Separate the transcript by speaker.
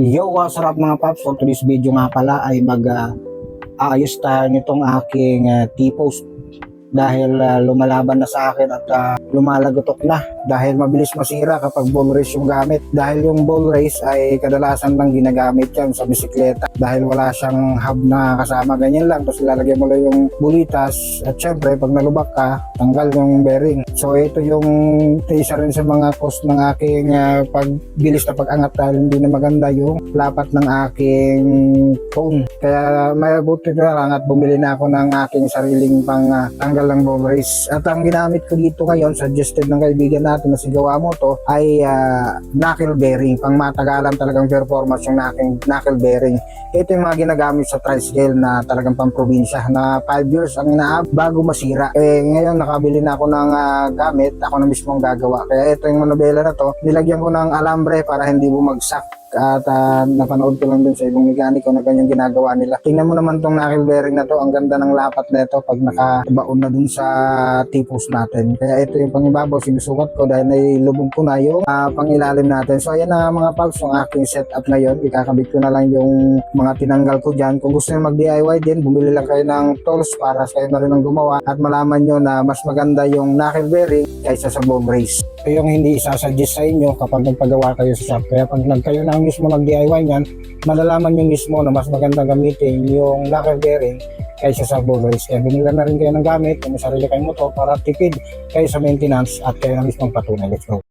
Speaker 1: Yo, what's up mga paps? For today's video nga pala ay mag ah, aayos tayo nitong aking uh, T-post dahil ah, lumalaban na sa akin at ah, lumalagotok na dahil mabilis masira kapag ball race yung gamit. Dahil yung ball race ay kadalasan lang ginagamit yan sa bisikleta dahil wala siyang hub na kasama. Ganyan lang. Tapos lalagyan mo lang yung bulitas. At syempre pag nalubak ka tanggal yung bearing. So ito yung isa rin sa mga cost ng aking ah, pagbilis na pag-angat dahil hindi na maganda yung lapat ng aking phone kaya may buti na lang at bumili na ako ng aking sariling pang ah, tanggal ng ball race. At ang ginamit ko dito ngayon suggested ng kaibigan natin na si Gawa mo to ay ah, knuckle bearing. Pang matagalan talagang performance yung aking knuckle bearing. Ito yung mga ginagamit sa tricycle na talagang pang-probinsya na 5 years ang inaab bago masira. Eh ngayon nakabili na ako ng ah, gamit, ako na mismo ang gagawa. Kaya ito yung manobela na to, nilagyan ko ng alambre para hindi bumagsak at ah, napanood ko lang dun sa ibang mekaniko na ganyan ginagawa nila. Tingnan mo naman tong knuckle bearing na to, ang ganda ng lapat na ito pag nakabaon na dun sa tipos natin. Kaya ito yung pangibabaw, sinusukat ko dahil nailubog ko na yung ah, pangilalim natin. So ayan na mga pags, yung aking setup ngayon. Ikakabit ko na lang yung mga tinanggal ko dyan. Kung gusto nyo mag-DIY din, bumili lang kayo ng tools para kayo na rin ang gumawa at malaman nyo na mas maganda yung knuckle bearing kaysa sa ball brace. Yung hindi isasuggest sa inyo kapag nagpagawa kayo sa shop. Kaya pag nag kayo na mismo mag-DIY niyan, malalaman nyo mismo na mas maganda gamitin yung knuckle bearing kaysa sa ball brace. Kaya binila na rin kayo ng gamit, kung may sarili kayong motor para tipid kayo sa maintenance at kayo na mismo patunay. Let's go.